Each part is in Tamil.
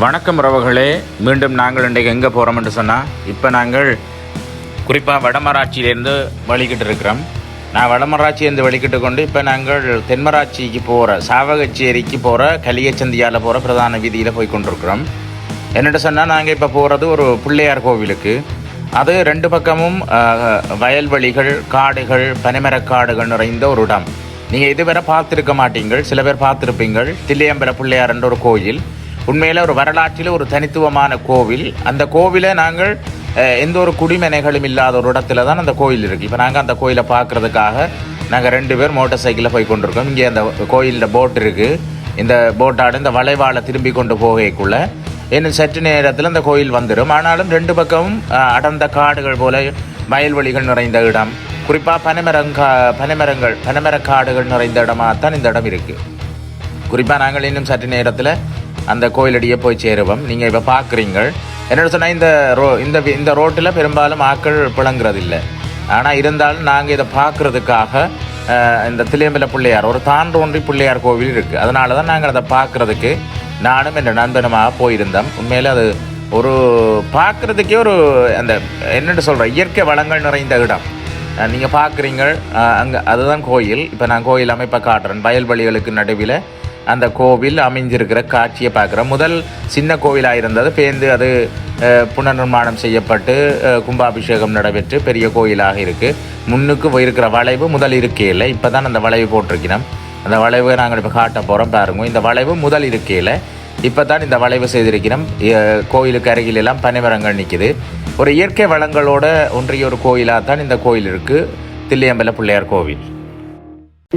வணக்கம் உறவுகளே. மீண்டும் நாங்கள் இன்றைக்கு எங்கே போகிறோம் என்று சொன்னால் இப்போ நாங்கள் குறிப்பாக வடமராட்சியிலேருந்து வழிகிட்டு இருக்கிறோம். நான் வடமராட்சியிலேருந்து வழிகிட்டு கொண்டு இப்போ நாங்கள் தென்மராட்சிக்கு போகிற சாவகச்சேரிக்கு போகிற கலியச்சந்தியால் போகிற பிரதான வீதியில் போய் கொண்டிருக்கிறோம். என்னென்னு சொன்னால் நாங்கள் இப்போ போகிறது ஒரு பிள்ளையார் கோவிலுக்கு. அது ரெண்டு பக்கமும் வயல்வெளிகள் காடுகள் பனைமரக்காடுகள் நிறைந்த ஒரு இடம். நீங்கள் இதுவரை பார்த்துருக்க மாட்டீங்கள். சில பேர் பார்த்துருப்பீங்கள். தில்லையம்பல பிள்ளையார் என்ற ஒரு கோயில். உண்மையில் ஒரு வரலாற்றில் ஒரு தனித்துவமான கோவில். அந்த கோவிலை நாங்கள் எந்த ஒரு குடிமனைகளும் இல்லாத ஒரு இடத்துல தான் அந்த கோயில் இருக்குது இப்போ நாங்கள் அந்த கோயிலை பார்க்குறதுக்காக நாங்கள் ரெண்டு பேர் மோட்டார் சைக்கிளில் போய் கொண்டிருக்கோம். இங்கே அந்த கோயிலில் போட் இருக்குது இந்த போட்டாடு இந்த வளைவால திரும்பி கொண்டு போகக்குள்ளே இன்னும் சற்று நேரத்தில் அந்த கோயில் வந்துடும் ஆனாலும் ரெண்டு பக்கமும் அடர்ந்த காடுகள் போல வயல்வெளிகள் நிறைந்த இடம். குறிப்பாக பனைமரங்கா பனைமரங்கள் பனைமரக்காடுகள் நிறைந்த இடமாக தான் இந்த இடம் இருக்குது குறிப்பாக நாங்கள் இன்னும் சற்று நேரத்தில் அந்த கோயிலடியே போய் சேருவோம். நீங்கள் இப்போ பார்க்குறீங்க என்னோட சொன்னால் இந்த ரோ இந்த இந்த ரோட்டில் பெரும்பாலும் ஆக்கள் புழங்குறதில்லை ஆனால் இருந்தாலும் நாங்கள் இதை பார்க்குறதுக்காக இந்த திலியம்பல பிள்ளையார் ஒரு தாண்டோன்றி பிள்ளையார் கோவில் இருக்குது அதனால தான் நாங்கள் அதை பார்க்குறதுக்கு நானும் என் நண்பனுமாக போயிருந்தோம். உண்மையில் அது ஒரு பார்க்குறதுக்கே ஒரு அந்த என்னென்னு சொல்கிறேன் இயற்கை வளங்கள் நிறைந்த இடம். நீங்கள் பார்க்குறீங்க அங்கே அதுதான் கோயில். இப்போ நான் கோயில் அமைப்பை காட்டுறேன். வயல்வெளிகளுக்கு நடுவில் அந்த கோவில் அமைஞ்சிருக்கிற காட்சியை பார்க்குறோம். முதல் சின்ன கோவிலாக இருந்தது. பேர்ந்து அது புனர்நிர்மாணம் செய்யப்பட்டு கும்பாபிஷேகம் நடைபெற்று பெரிய கோயிலாக இருக்குது முன்னுக்கு இருக்கிற வளைவு முதல் இருக்கையில் இப்போ தான் அந்த வளைவு போட்டிருக்கிறோம். அந்த வளைவை நாங்கள் இப்போ காட்ட போகிறோம் பாருங்க. இந்த வளைவு முதல் இருக்கையில் இப்போ தான் இந்த வளைவு செய்திருக்கிறோம். கோயிலுக்கு அருகில் எல்லாம் பனைமரங்கள் நிற்கிது ஒரு இயற்கை வளங்களோட ஒன்றிய ஒரு கோயிலாக தான் இந்த கோயில் இருக்குது தில்லியம்பல பிள்ளையார் கோவில்.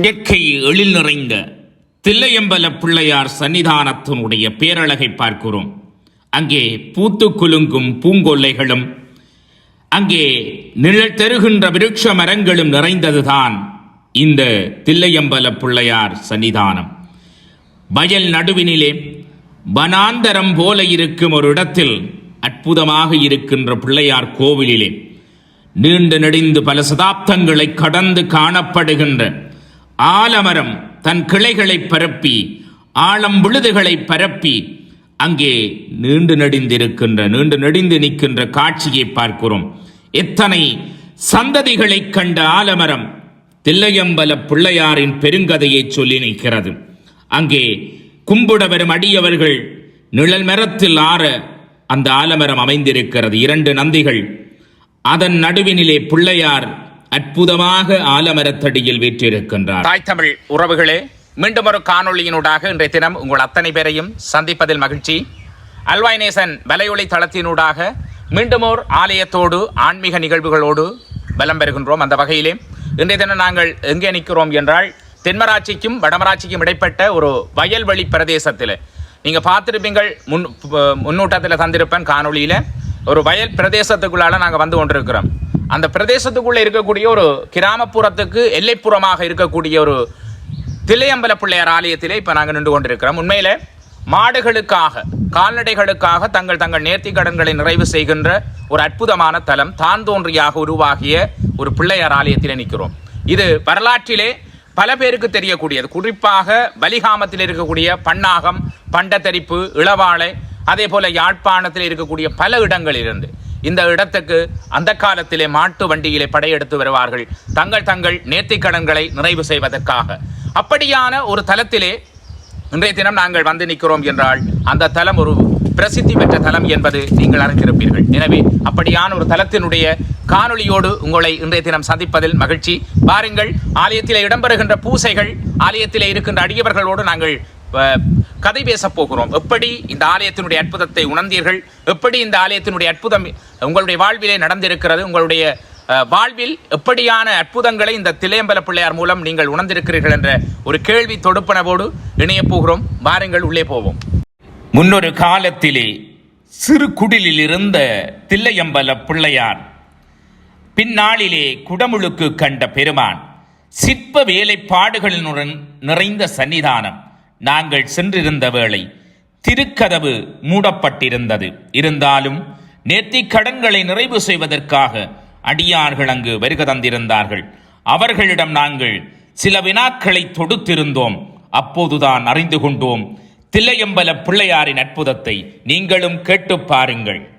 இயற்கை எழில் நிறைந்த தில்லையம்பல பிள்ளையார் சன்னிதானத்தினுடைய பேரழகை பார்க்கிறோம். அங்கே பூத்து குலுங்கும் பூங்கொல்லைகளும் அங்கே நிழல் தருகின்ற விருட்ச மரங்களும் நிறைந்ததுதான் இந்த தில்லையம்பல பிள்ளையார் சன்னிதானம். வயல் நடுவினிலே வனாந்தரம் போல இருக்கும் ஒரு இடத்தில் அற்புதமாக இருக்கின்ற பிள்ளையார் கோவிலிலே நீண்டு நெடிந்து பல சதாப்தங்களை கடந்து காணப்படுகின்ற ஆலமரம் தன் கிளைகளை பரப்பி ஆழம் விழுதுகளை பரப்பி அங்கே நீண்டு நெடிந்திருக்கின்ற நீண்டு நெடிந்து நிற்கின்ற காட்சியை பார்க்கிறோம். எத்தனை சந்ததிகளை கண்ட ஆலமரம் தில்லையம்பல பிள்ளையாரின் பெருங்கதையை சொல்லி நிற்கிறது. அங்கே கும்பிட வரும் அடியவர்கள் நிழல் மரத்தில் ஆற அந்த ஆலமரம் அமைந்திருக்கிறது. இரண்டு நந்திகள் அதன் நடுவினிலே பிள்ளையார் அற்புதமாக ஆலமரத்தடியில் வீற்றிருக்கின்றார். தாய் தமிழ் உறவுகளே மீண்டும் ஒரு காணொளியினூடாக இன்றைய தினம் உங்கள் அத்தனை பேரையும் சந்திப்பதில் மகிழ்ச்சி. அல்வாய்நேசன் வலையொலி தளத்தினூடாக மீண்டும் ஓர் ஆலயத்தோடு ஆன்மீக நிகழ்வுகளோடு பலம் பெறுகின்றோம் அந்த வகையிலே. இன்றைய தினம் நாங்கள் எங்கே நிற்கிறோம் என்றால் தென்மராட்சிக்கும் வடமராட்சிக்கும் இடைப்பட்ட ஒரு வயல்வெளி பிரதேசத்தில். நீங்கள் பார்த்துருப்பீங்கள் முன் முன்னூட்டத்தில் தந்திருப்பேன் காணொளியில். ஒரு வயல் பிரதேசத்துக்குள்ளால நாங்கள் வந்து கொண்டிருக்கிறோம். அந்த பிரதேசத்துக்குள்ளே இருக்கக்கூடிய ஒரு கிராமப்புறத்துக்கு எல்லைப்புறமாக இருக்கக்கூடிய ஒரு திலையம்பல பிள்ளையார் ஆலயத்திலே இப்போ நாங்கள் நின்று கொண்டிருக்கிறோம். உண்மையில் மாடுகளுக்காக கால்நடைகளுக்காக தங்கள் தங்கள் நேர்த்தி கடன்களை நிறைவு செய்கின்ற ஒரு அற்புதமான தலம் தான் தோன்றியாக உருவாகிய ஒரு பிள்ளையார் ஆலயத்தில் நிற்கிறோம். இது வரலாற்றிலே பல பேருக்கு தெரியக்கூடியது. குறிப்பாக வலிகாமத்தில் இருக்கக்கூடிய பன்னாகம் பண்டத்தரிப்பு இளவாளை அதே போல யாழ்ப்பாணத்தில் இருக்கக்கூடிய பல இடங்களிலிருந்து. இந்த இடத்துக்கு அந்த காலத்திலே மாட்டு வண்டியிலே படையெடுத்து வருவார்கள். தங்கள் தங்கள் நேர்த்திக் கடன்களை நிறைவு செய்வதற்காக. அப்படியான ஒரு தலத்திலே இன்றைய தினம் நாங்கள் வந்து நிற்கிறோம் என்றால் அந்த தலம் ஒரு பிரசித்தி பெற்ற தலம் என்பது நீங்கள் அறிந்திருப்பீர்கள். எனவே அப்படியான ஒரு தலத்தினுடைய காணொளியோடு உங்களை இன்றைய தினம் சந்திப்பதில் மகிழ்ச்சி. பாருங்கள் ஆலயத்திலே இடம்பெறுகின்ற பூசைகள் ஆலயத்திலே இருக்கின்ற அடியவர்களோடு நாங்கள் கதை பேசப் போகிறோம். எப்படி இந்த ஆலயத்தினுடைய அற்புதத்தை உணர்ந்தீர்கள்? எப்படி இந்த ஆலயத்தினுடைய அற்புதம் உங்களுடைய வாழ்விலே நடந்திருக்கிறது? உங்களுடைய வாழ்வில் எப்படியான அற்புதங்களை இந்த தில்லையம்பல பிள்ளையார் மூலம் நீங்கள் உணர்ந்திருக்கிறீர்கள் என்ற ஒரு கேள்வி தொடுப்பனவோடு இணையப் போகிறோம். வாருங்கள் உள்ளே போவோம். முன்னொரு காலத்திலே சிறு குடிலில் இருந்த தில்லையம்பல பிள்ளையார் பின்னாளிலே குடமுழுக்கு கண்ட பெருமான் சிற்ப வேலைப்பாடுகளினுடன் நிறைந்த சன்னிதானம் நாங்கள் சென்றிருந்த வேளை திருக்கதவு மூடப்பட்டிருந்தது. இருந்தாலும் நேர்த்திக் கடன்களை நிறைவு செய்வதற்காக அடியார்கள் அங்கு வருக தந்திருந்தார்கள். அவர்களிடம் நாங்கள் சில வினாக்களை தொடுத்திருந்தோம். அப்போதுதான் அறிந்து கொண்டோம் தில்லையம்பல பிள்ளையாரின் அற்புதத்தை நீங்களும் கேட்டுப் பாருங்கள்.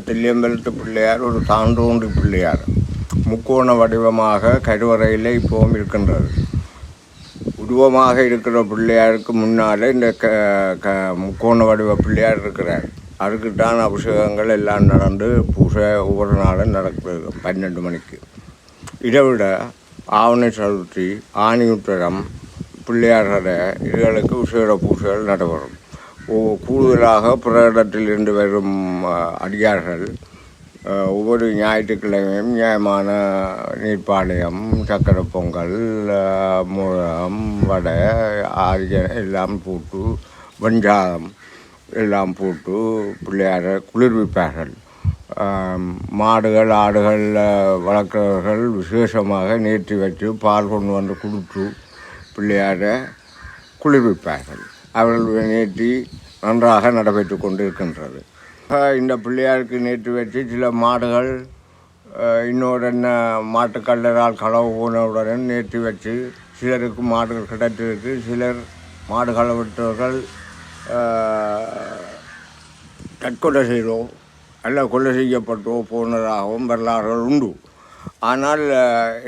தில்லியம்பலத்து பிள்ளையார் ஒரு தாண்டோன்றி பிள்ளையார். முக்கோண வடிவமாக கருவறையில் இப்போவும் இருக்கின்றது. உருவமாக இருக்கிற பிள்ளையாருக்கு முன்னால் இந்த க க முக்கோண வடிவ பிள்ளையார் இருக்கிறார். அதுக்குத்தான் அபிஷேகங்கள் எல்லாம் நடந்து பூசை ஒவ்வொரு நாளும் நடக்கிறது பன்னெண்டு மணிக்கு. இதை விட ஆவணி சதுர்த்தி ஆணி உத்தரம் பிள்ளையார்களை இதுகளுக்கு விசேட பூசைகள் நடைபெறும். ஓ- கூடுதலாக பிற இடத்திலிருந்து வரும் அடியார்கள் ஒவ்வொரு ஞாயிற்றுக்கிழமையும் நியாயமான நீர்ப்பாளையம் சக்கரை பொங்கல் முழம் வடை ஆரிய எல்லாம் போட்டு வெஞ்சாதம் எல்லாம் போட்டு பிள்ளையாரை குளிர்விப்பார்கள். மாடுகள் ஆடுகள் வளர்க்குறவர்கள் வளர்க்கிறவர்கள் விசேஷமாக நேற்றி வச்சு பால் கொண்டு வந்து கொடுத்து பிள்ளையாரை குளிர்விப்பார்கள். அவர்கள் நேற்றி நன்றாக நடைபெற்று கொண்டு இருக்கின்றது இந்த பிள்ளையாருக்கு நேற்று வச்சு சில மாடுகள் இன்னொரு என்ன மாட்டுக்கல்லரால் களவு போனவுடன் நேற்று வச்சு சிலருக்கு மாடுகள் கிடைத்திருக்கு. சிலர் மாடு விட்டவர்கள் தற்கொலை செய்தோ அல்ல கொலை செய்யப்பட்டோ போனதாகவும் வரலாறுகள் உண்டு. ஆனால்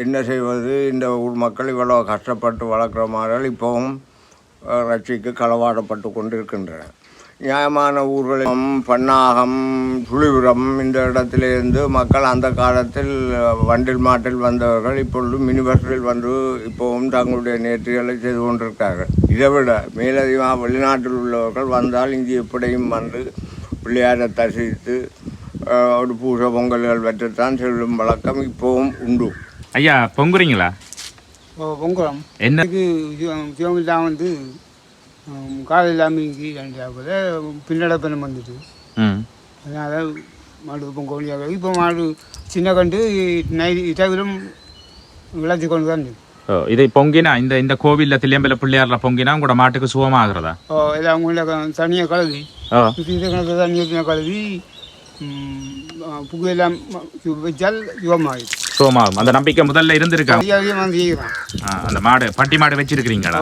என்ன செய்வது? இந்த ஊர் மக்கள் இவ்வளோ கஷ்டப்பட்டு வளர்க்குற மாடுகள் இப்போவும் ரட்சிக்கு களவாடப்பட்டு கொண்டிருக்கின்றன நியாயமான ஊர்களிலும் பன்னாகம் சுழிபுரம் இந்த இடத்திலிருந்து மக்கள் அந்த காலத்தில் வண்டில் மாட்டில் வந்தவர்கள் இப்பொழுது மினி பஸ்ஸில் வந்து இப்போவும் தங்களுடைய நேர்த்திகளை செய்து கொண்டிருக்கார்கள் இதை விட மேலதிகமாக வெளிநாட்டில் உள்ளவர்கள் வந்தால் இங்கு எப்படியும் வந்து பிள்ளையாரை தரிசித்து ஒரு பூஜை பொங்கல்கள் வெற்றத்தான் செல்லும் வழக்கம் இப்போவும் உண்டு. ஐயா பொங்குறீங்களா? ஓ பொங்குறோம். என்ன? எனக்கு சிவமில்லாம் வந்து கால் இல்லாமல் ரெண்டாவது பின்னடப்பனம் வந்துட்டு. அதனால் மாடு பொங்கலியாக இப்போ மாடு சின்ன கண்டு நை இரவிலும் விளைச்சி கொண்டு தான் இது பொங்கினா இந்த இந்த கோவில்ல தில்லியம்பல பிள்ளையார்ல பொங்கினா உங்களோட மாட்டுக்கு சுகமாகிறதா? ஓ எல்லாம் உள்ள தனியாக கழுவி. சுற்றி இருக்கிற தண்ணியை கழுவி புகு எல்லாம் வச்சால் யுகமாகுது சுகமாகும் அந்த நம்பிக்கை முதல்ல இருந்திருக்கா அந்த மாடு பட்டி மாடு வச்சிருக்கிறீங்களா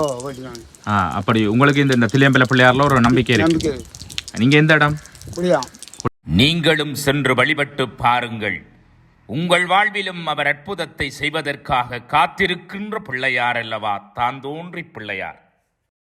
ஆ அப்படி உங்களுக்கு இந்த இந்த தில்லியம்பல பிள்ளையார்ல ஒரு நம்பிக்கை இருக்கு. நம்பிக்கை இருக்கு. நீங்க எந்த இடம்? நீங்களும் சென்று வழிபட்டு பாருங்கள். உங்கள் வாழ்விலும் அவர் அற்புதத்தை செய்வதற்காக காத்திருக்கின்ற பிள்ளையார் அல்லவா? தான் தோன்றி பிள்ளையார்.